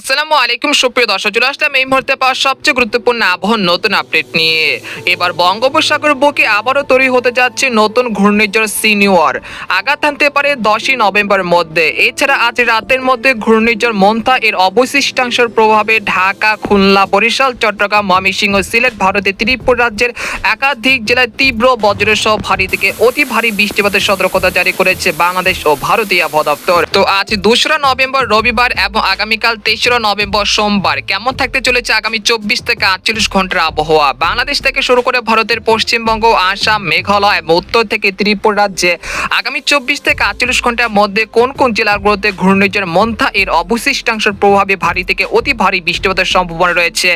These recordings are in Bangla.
আসসালামু আলাইকুম, সুপ্রিয় দর্শক, চলে আসলাম এই মুহূর্তে পাওয়া সবচেয়ে গুরুত্বপূর্ণ আবহাওয়ার নতুন আপডেট নিয়ে। এবার বঙ্গোপসাগর বুকে আবারও তৈরি হতে যাচ্ছে নতুন ঘূর্ণিঝড় সিনিয়র আঘাত আনতে পারে দশই নভেম্বরের মধ্যে। এছাড়া আজ রাতের মধ্যে ঘূর্ণিঝড় মন্থা এর অবশিষ্টাংশের প্রভাবে ঢাকা, খুলনা, বরিশাল, চট্টগ্রাম, ময়মনসিংহ, সিলেট, ভারতের ত্রিপুরা রাজ্যের একাধিক জেলায় তীব্র বজ্রসহ ভারী থেকে অতি ভারী বৃষ্টিপাতের সতর্কতা জারি করেছে বাংলাদেশ ও ভারতীয় আবহাওয়া দপ্তর। তো আজ দোসরা নভেম্বর, রবিবার এবং আগামীকাল তেসরা নভেম্বর সোমবার। কেমন থাকতে চলেছে আগামী চব্বিশ থেকে আটচল্লিশ ঘণ্টার আবহাওয়া? বাংলাদেশ থেকে শুরু করে ভারতের পশ্চিমবঙ্গ, আসাম, মেঘালয়, এবং উত্তর থেকে ত্রিপুরা রাজ্যে আগামী চব্বিশ থেকে আটচল্লিশ ঘণ্টার মধ্যে কোন কোন জেলাগুলোতে ঘূর্ণিঝড়, মন্থা এর অবশিষ্টাংশের প্রভাবে ভারী থেকে অতি ভারী বৃষ্টিপাতের সম্ভাবনা রয়েছে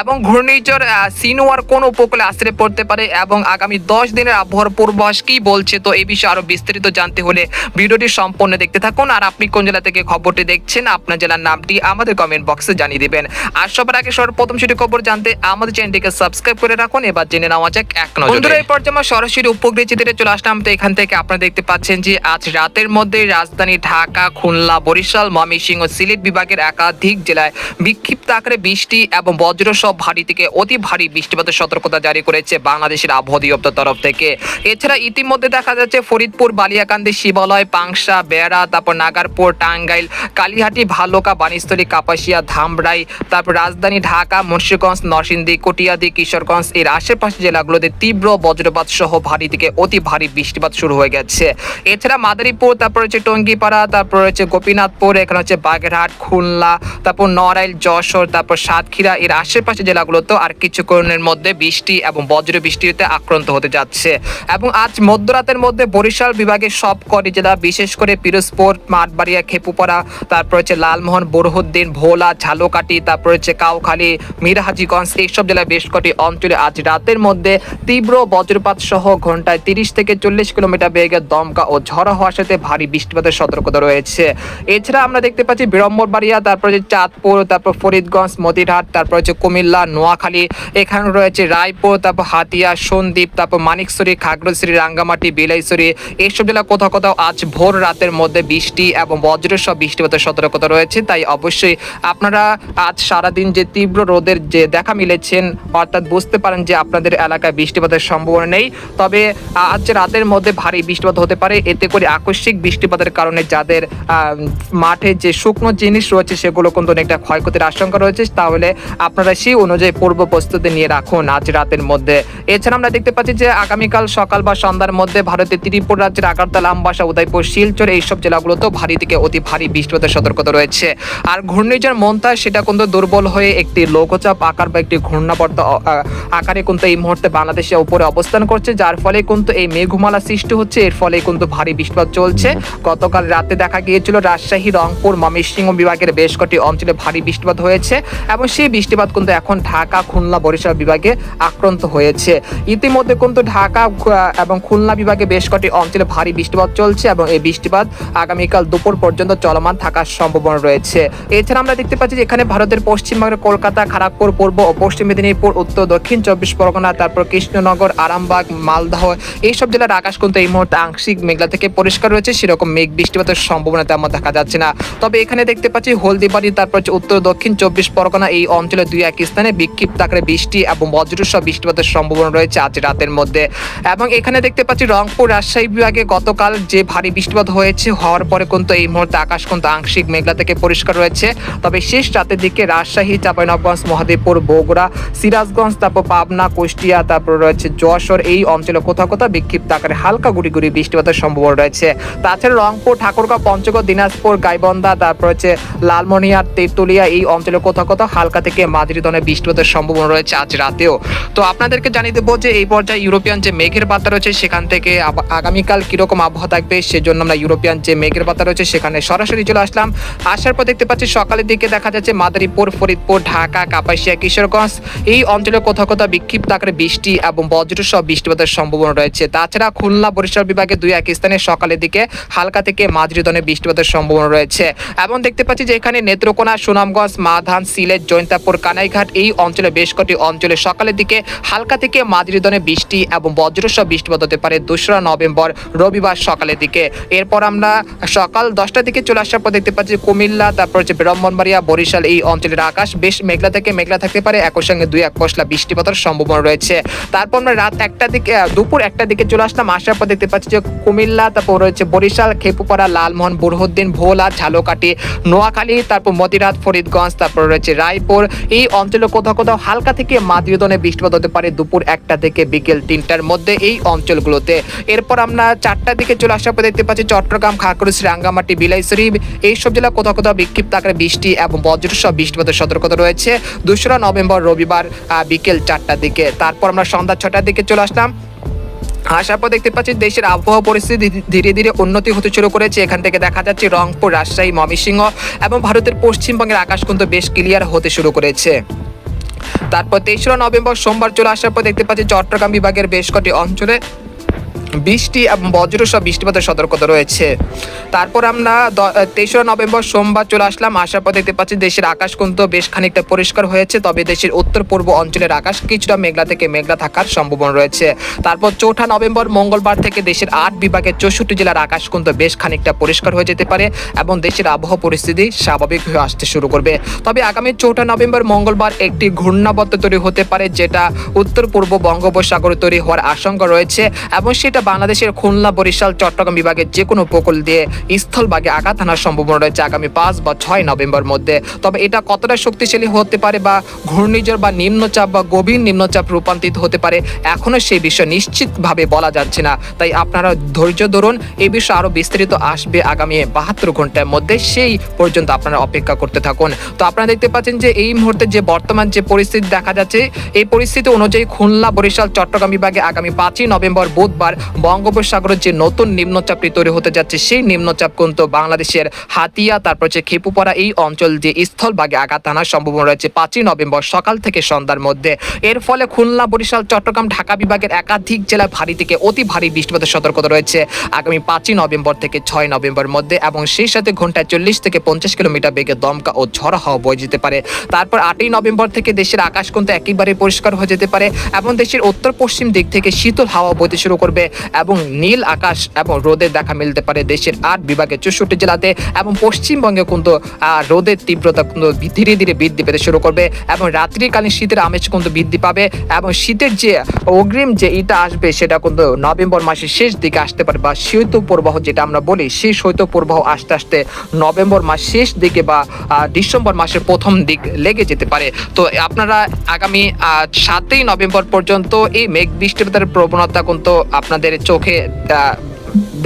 এবং ঘূর্ণিঝড় সিনোয়ার কোন উপকূলে আশ্রে পড়তে পারে এবং আগামী দশ দিনের আবহাওয়ার পূর্বাভাস কি বলছে? তো এই বিষয়ে আরও বিস্তারিত জানতে হলে ভিডিওটি সম্পূর্ণ দেখতে থাকুন। আর আপনি কোন জেলা থেকে খবরটি দেখছেন, আপনার জেলার নামটি আমাদের কমেন্ট বক্সে জানিয়ে দিবেন। আর সবার আগে সর্বপ্রথম সেটি খবর জানতে আমাদের চ্যানেলটিকে সাবস্ক্রাইব করে রাখুন, এবার জেনে নেওয়া যাক এক নজরে। বন্ধুরা এই আমরা সরাসরি উপগ্রহ চিত্রে চলে আসলাম, তো এখান থেকে আপনারা দেখতে পাচ্ছেন যে আজ রাতের মধ্যে রাজধানী ঢাকা, খুলনা, বরিশাল, ময়মনসিংহ ও সিলেট বিভাগের একাধিক জেলায় বিক্ষিপ্ত আকারে বৃষ্টি এবং বজ্র সহ ভারী থেকে অতি ভারী বৃষ্টিপাতের সতর্কতা জারি করেছে বাংলাদেশের আবহাওয়া দপ্তর তরফ থেকে। এছাড়া ইতিমধ্যে দেখা যাচ্ছে ফরিদপুর, বালিয়াকান্দি, শিবালয়, পাংশা, বেড়া, তারপর নাগারপুর, টাঙ্গাইল, কালীহাটি, ভালুকা বানিস্থলী কাপাসিয়া, ধামরাই, তারপর রাজধানী ঢাকা, মুন্সিগঞ্জ, নরসিংদী, কটিয়াদি, কিশোরগঞ্জ, এর আশেপাশে জেলাগুলোতে তীব্র বজ্রপাত সহ ভারী থেকে অতি ভারী বৃষ্টিপাত শুরু হয়ে গেছে। এছাড়া মাদারীপুর, তারপর হচ্ছে টঙ্গিপাড়া, তারপর হচ্ছে গোপীনাথপুর, এখানে হচ্ছে বাগেরহাট, খুলনা, তারপর নড়াইল, যশোর, তারপর সাতক্ষীরা, এর আশেপাশে জেলাগুলোতেও আর কিছুক্ষণের মধ্যে বৃষ্টি এবং বজ্র বৃষ্টিতে আক্রান্ত হতে যাচ্ছে। এবং আজ মধ্যরাতের মধ্যে বরিশাল বিভাগের সব কটি জেলা, বিশেষ করে পিরোজপুর, মাঠবাড়িয়া, খেপুপাড়া, তারপর হচ্ছে লালমোহন, বোরহুদ্দিন ভোলা ঝালকাটি তারপর হচ্ছে কাউখালী মিরহাজিগঞ্জ এইসব জেলায় বেশ কটি অঞ্চলে আজ রাতের মধ্যে তীব্র বজ্রপাত সহ ঘন্টায় তিরিশ থেকে চল্লিশ কিলোমিটার বেগে দমকা ও ঝড় হওয়ার সাথে ভারী বৃষ্টিপাতের সতর্কতা রয়েছে। এছাড়া আমরা দেখতে পাচ্ছি বিড়ম্বরবাড়িয়া তারপর হচ্ছে চাঁদপুর, তারপর ফরিদগঞ্জ, মতিরহাট, তারপর হচ্ছে কুমিল্লা, নোয়াখালী, এখানে রয়েছে রায়পুর, তারপর হাতিয়া, সন্দ্বীপ, তারপর মানিকছড়ি খাগড়াছড়ি, রাঙ্গামাটি, বিলাইছড়ি, এইসব জেলা কোথাও কোথাও আজ ভোর রাতের মধ্যে বৃষ্টি এবং বজ্র সহ বৃষ্টিপাতের সতর্কতা রয়েছে, তাই অবশ্যই আপনারা আজ সারাদিন যে তীব্র রোদের যে দেখা মিলেছেন, অর্থাৎ বুঝতে পারেন যে আপনাদের এলাকায় বৃষ্টিপাতের সম্ভাবনা নেই। তবে আজ রাতের মধ্যে ভারী বৃষ্টিপাত হতে পারে। এতে করে আকস্মিক বৃষ্টিপাতের কারণে যাদের মাঠে যে শুকনো জিনিস রয়েছে, সেগুলো কিন্তু অনেকটা ক্ষয়ক্ষতির আশঙ্কা রয়েছে। তাহলে আপনারা সেই অনুযায়ী পূর্ব প্রস্তুতি নিয়ে রাখুন আজ রাতের মধ্যে। এছাড়া আমরা দেখতে পাচ্ছি যে আগামীকাল সকাল বা সন্ধ্যার মধ্যে ভারতের ত্রিপুরা রাজ্যের আগারতলা, আমবাসা, উদয়পুর, শিলচর এইসব জেলাগুলোতেও ভারী থেকে অতি ভারী বৃষ্টিপাতের সতর্কতা রয়েছে। আর ঘূর্ণিঝড় মন্থা, সেটা কিন্তু দুর্বল হয়ে একটি লঘুচাপ আকার বা একটি ঘূর্ণাবর্ত আকারে কিন্তু এই মুহূর্তে বাংলাদেশের উপরে অবস্থান করছে, যার ফলে কিন্তু এই মেঘমালা সৃষ্টি হচ্ছে। এর ফলে কিন্তু ভারী বৃষ্টিপাত চলছে। গতকাল রাতে দেখা গিয়েছিল রাজশাহী, রংপুর, ময়মনসিংহ বিভাগের বেশ কটি অঞ্চলে ভারী বৃষ্টিপাত হয়েছে এবং সেই বৃষ্টিপাত কিন্তু এখন ঢাকা, খুলনা, বরিশাল বিভাগে আক্রান্ত হয়েছে। ইতিমধ্যে কিন্তু ঢাকা এবং খুলনা বিভাগে বেশ কটি অঞ্চলে ভারী বৃষ্টিপাত চলছে এবং এই বৃষ্টিপাত আগামীকাল দুপুর পর্যন্ত চলমান থাকার সম্ভাবনা রয়েছে। এছাড়া আমরা দেখতে পাচ্ছি যে এখানে ভারতের পশ্চিমবঙ্গের কলকাতা খড়গপুর পূর্ব ও পশ্চিম মেদিনীপুর, উত্তর, দক্ষিণ, চব্বিশ পরগনা, তারপর কৃষ্ণনগর, আরামবাগ, মালদহ এইসব জেলার আকাশ কিন্তু এই মুহূর্তে আংশিক মেঘলা থেকে পরিষ্কার রয়েছে। সেরকম মেঘ, বৃষ্টিপাতের সম্ভাবনা তেমন দেখা যাচ্ছে না। তবে এখানে দেখতে পাচ্ছি হলদিবাড়ি, তারপর উত্তর, দক্ষিণ, চব্বিশ পরগনা এই অঞ্চলে দুই এক স্থানে বিক্ষিপ্ত আকারে বৃষ্টি এবং বজ্রসহ বৃষ্টিপাতের সম্ভাবনা রয়েছে আজ রাতের মধ্যে। এবং এখানে দেখতে পাচ্ছি রংপুর রাজশাহী বিভাগে গতকাল যে ভারী বৃষ্টিপাত হয়েছে, হওয়ার পরে কিন্তু এই মুহূর্তে আকাশ কিন্তু আংশিক মেঘলা থেকে পরিষ্কার রয়েছে। তবে শেষ রাতের দিকে রাজশাহী, চাঁপাইনবাবগঞ্জ, মহাদেবপুর, বগুড়া, সিরাজগঞ্জ, তারপর পাবনা, কুষ্টিয়া, তারপর রয়েছে যশোর, এই অঞ্চলে কোথাও কোথাও বিক্ষিপ্ত আকারে হালকা গুড়ি গুড়ি বৃষ্টিপাতের সম্ভাবনা রয়েছে। তাছাড়া রংপুর, ঠাকুরগাঁও, পঞ্চগড়, দিনাজপুর, গাইবন্ধা, তারপর হচ্ছে লালমনিয়া, তেঁতুলিয়া, এই অঞ্চলে কোথাও কোথাও হালকা থেকে মাঝারি ধরনের বৃষ্টিপাতের সম্ভাবনা রয়েছে আজ রাতেও। তো আপনাদেরকে জানিয়ে দেবো যে এই পর্যায়ে ইউরোপিয়ান যে মেঘের পাতা রয়েছে সেখান থেকে আগামীকাল কীরকম আবহাওয়া থাকবে, সেজন্য আমরা ইউরোপিয়ান যে মেঘের পাতা রয়েছে সেখানে সরাসরি চলে আসলাম। আসার পর দেখতে পাচ্ছি সকালের দিকে দেখা যাচ্ছে মাদারীপুর, ফরিদপুর, ঢাকা, কাপাসিয়া, কিশোরগঞ্জ। এই অঞ্চলে কোথাও কোথাও বিক্ষিপ্ত আকারে বৃষ্টি এবং বজ্র সহ বৃষ্টিপাতের সম্ভাবনা রয়েছে। তাছাড়া খুলনা বরিশাল বিভাগে দুই এক স্থানে সকালের দিকে হালকা থেকে মাঝারি ধরনের বৃষ্টিপাতের সম্ভাবনা রয়েছে। এবং দেখতে পাচ্ছি যে এখানে নেত্রকোনা, সুনামগঞ্জ, মাধান, সিলেট, জৈন্তাপুর, কানাইঘাট এই অঞ্চলে বেশ কটি অঞ্চলে সকালের দিকে হালকা থেকে মাঝারি ধরনের বৃষ্টি এবং বজ্র বজ্রসহ বৃষ্টিপাত হতে পারে দোসরা নভেম্বর, রবিবার সকালের দিকে। এরপর আমরা সকাল দশটার দিকে চলে আসার পর দেখতে পাচ্ছি কুমিল্লা, তারপর হচ্ছে ব্রাহ্মণবাড়িয়া, বরিশাল এই অঞ্চলের আকাশ বেশ মেঘলা থেকে মেঘলা থাকতে পারে। একই সঙ্গে দুই এক পশলা বৃষ্টিপাতের সম্ভাবনা রয়েছে। তারপর আমরা রাত একটা দিকে দুপুর একটা দিকে চলে আসলাম। আসার পর দেখতে পাচ্ছি যে কুমিল্লা, তারপর রয়েছে বরিশাল, খেপুপাড়া, লালমোহন, বুরহুদ্দিন, ভোলা ঝালকাটি নোয়াখালী, তারপর মতিরাত ফরিদগঞ্জ, তারপর রয়েছে রায়পুর। এই অঞ্চলে কোথাও কোথাও হালকা থেকে মাঝারি ধরনের বৃষ্টিপাত হতে পারে দুপুর একটা থেকে বিকেল তিনটার মধ্যে এই অঞ্চলগুলোতে। এরপর আমরা চারটার দিকে চলে আসার পর দেখতে পাচ্ছি চট্টগ্রাম, খাগড়াছড়ি, রাঙ্গামাটি, বিলাইছড়ি, এইসব জেলা কোথাও কোথাও বিক্ষিপ্ত আকারে বৃষ্টি এবং বজ্র সহ বৃষ্টিপাতের সতর্কতা রয়েছে। দোসরা নভেম্বর রবিবার বিকেল চারটার দিকে। তারপর আমরা সন্ধ্যা ছটার দিকে চলে আসলাম। আসার পর দেখতে পাচ্ছি দেশের আবহাওয়া পরিস্থিতি ধীরে ধীরে উন্নতি হতে শুরু করেছে। এখান থেকে দেখা যাচ্ছে রংপুর, রাজশাহী, ময়মনসিংহ এবং ভারতের পশ্চিমবঙ্গের আকাশ কিন্তু বেশ ক্লিয়ার হতে শুরু করেছে। তারপর তেসরা নভেম্বর সোমবার চলে আসার পর দেখতে পাচ্ছি চট্টগ্রাম বিভাগের বেশ কটি অঞ্চলে বৃষ্টি এবং বজ্র বজ্রসহ বৃষ্টিপাতের সতর্কতা রয়েছে। তারপর আমরা তেসরা নভেম্বর সোমবার চলে আসলাম। আসার পর দেখতে পাচ্ছি দেশের আকাশ কিন্তু বেশ খানিকটা পরিষ্কার হয়েছে, তবে দেশের উত্তর পূর্ব অঞ্চলের আকাশ কিছুটা মেঘলা থেকে মেঘলা থাকার সম্ভাবনা রয়েছে। তারপর চৌঠা নভেম্বর মঙ্গলবার থেকে দেশের আট বিভাগের চৌষট্টি জেলার আকাশ কিন্তু বেশ খানিকটা পরিষ্কার হয়ে যেতে পারে এবং দেশের আবহাওয়া পরিস্থিতি স্বাভাবিক হয়ে আসতে শুরু করবে। তবে আগামী চৌঠা নভেম্বর মঙ্গলবার একটি ঘূর্ণাবর্ত তৈরি হতে পারে, যেটা উত্তর পূর্ব বঙ্গোপসাগরে তৈরি হওয়ার আশঙ্কা রয়েছে এবং সেটা বাংলাদেশের খুলনা, বরিশাল, চট্টগ্রাম বিভাগের যে কোনো উপকূল দিয়ে স্থলভাগে আঘাত আনার সম্ভাবনা রয়েছে আগামী পাঁচ বা ছয় নভেম্বর মধ্যে। তবে এটা কতটা শক্তিশালী হতে পারে বা ঘূর্ণিঝড় বা নিম্নচাপ বা গভীর নিম্নচাপ রূপান্তরিত হতে পারে, এখনও সেই বিষয় নিশ্চিতভাবে বলা যাচ্ছে না। তাই আপনারা ধৈর্য ধরুন এই বিষয়ে আরও বিস্তারিত আসবে আগামী বাহাত্তর ঘণ্টার মধ্যে, সেই পর্যন্ত আপনারা অপেক্ষা করতে থাকুন। তো আপনারা দেখতে পাচ্ছেন যে এই মুহূর্তে যে বর্তমান যে পরিস্থিতি দেখা যাচ্ছে, এই পরিস্থিতি অনুযায়ী খুলনা, বরিশাল, চট্টগ্রাম বিভাগে আগামী পাঁচই নভেম্বর বুধবার বঙ্গোপসাগরের যে নতুন নিম্নচাপটি তৈরি হতে যাচ্ছে, সেই নিম্নচাপ কিন্তু বাংলাদেশের হাতিয়া, তারপর হচ্ছে খেপুপাড়া এই অঞ্চল যে স্থলভাগে আঘাত আনার সম্ভাবনা রয়েছে পাঁচই নভেম্বর সকাল থেকে সন্ধ্যার মধ্যে। এর ফলে খুলনা, বরিশাল, চট্টগ্রাম, ঢাকা বিভাগের একাধিক জেলায় ভারী থেকে অতি ভারী বৃষ্টিপাতের সতর্কতা রয়েছে আগামী পাঁচই নভেম্বর থেকে ছয় নভেম্বর মধ্যে এবং সেই সাথে ঘন্টায় চল্লিশ থেকে পঞ্চাশ কিলোমিটার বেগে দমকা ও ঝড় হাওয়া বয়ে যেতে পারে। তারপর আটই নভেম্বর থেকে দেশের আকাশ কিন্তু একেবারে পরিষ্কার হয়ে যেতে পারে এবং দেশের উত্তর পশ্চিম দিক থেকে শীতল হাওয়া বইতে শুরু করবে। এবং নীল আকাশ এবং রোদের দেখা মিলতে পারে দেশের আট বিভাগের চৌষট্টি জেলাতে এবং পশ্চিমবঙ্গে কিন্তু রোদের তীব্রতা কিন্তু ধীরে ধীরে বৃদ্ধি পেতে শুরু করবে এবং রাত্রিকালীন শীতের আমেজ কিন্তু বৃদ্ধি পাবে এবং শীতের যে অগ্রিম যে ইটা আসবে সেটা কিন্তু নভেম্বর মাসের শেষ দিকে আসতে পারে বা শৈত্য প্রবাহ যেটা আমরা বলি, সেই শৈত্য প্রবাহ আস্তে আস্তে নভেম্বর মাস শেষ দিকে বা ডিসেম্বর মাসের প্রথম দিক লেগে যেতে পারে। তো আপনারা আগামী সাতই নভেম্বর পর্যন্ত এই মেঘ বৃষ্টিপাতের প্রবণতা কিন্তু আপনাদের চোখে আহ,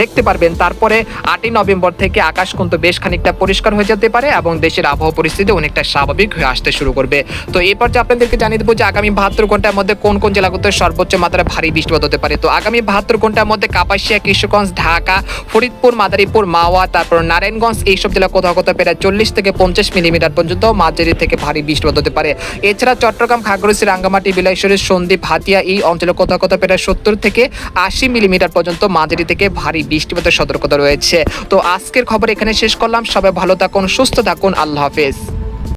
দেখতে পারবেন। তারপরে আটই নভেম্বর থেকে আকাশ কিন্তু বেশ খানিকটা পরিষ্কার হয়ে যেতে পারে এবং দেশের আবহাওয়া পরিস্থিতি অনেকটা স্বাভাবিক হয়ে আসতে শুরু করবে। তো এই পর্যায়ে আপনাদেরকে জানিয়ে দেবো যে আগামী বাহাত্তর ঘণ্টার মধ্যে কোন কোন জেলাগুলোতে সর্বোচ্চ মাত্রায় ভারী বৃষ্টিপাত হতে পারে। তো আগামী বাহাত্তর ঘণ্টার মধ্যে কাপাসিয়া, কিশোরগঞ্জ, ঢাকা, ফরিদপুর, মাদারীপুর, মাওয়া, তারপর নারায়ণগঞ্জ এইসব জেলা কোথাও কোথাও প্রায় চল্লিশ থেকে পঞ্চাশ মিলিমিটার পর্যন্ত মাঝারি থেকে ভারী বৃষ্টিপাত হতে পারে। এছাড়া চট্টগ্রাম খাগড়াছড়ি রাঙ্গামাটি বিলাইশ্বরী সন্দ্বীপ, হাতিয়া এই অঞ্চলে কোথাও কোথাও প্রায় সত্তর থেকে আশি মিলিমিটার পর্যন্ত মাঝারি থেকে ভারী বৃষ্টিপাতের সতর্কতা রয়েছে। তো আজকের খবর এখানে শেষ করলাম। সবাই ভালো থাকুন, সুস্থ থাকুন। আল্লাহ হাফেজ।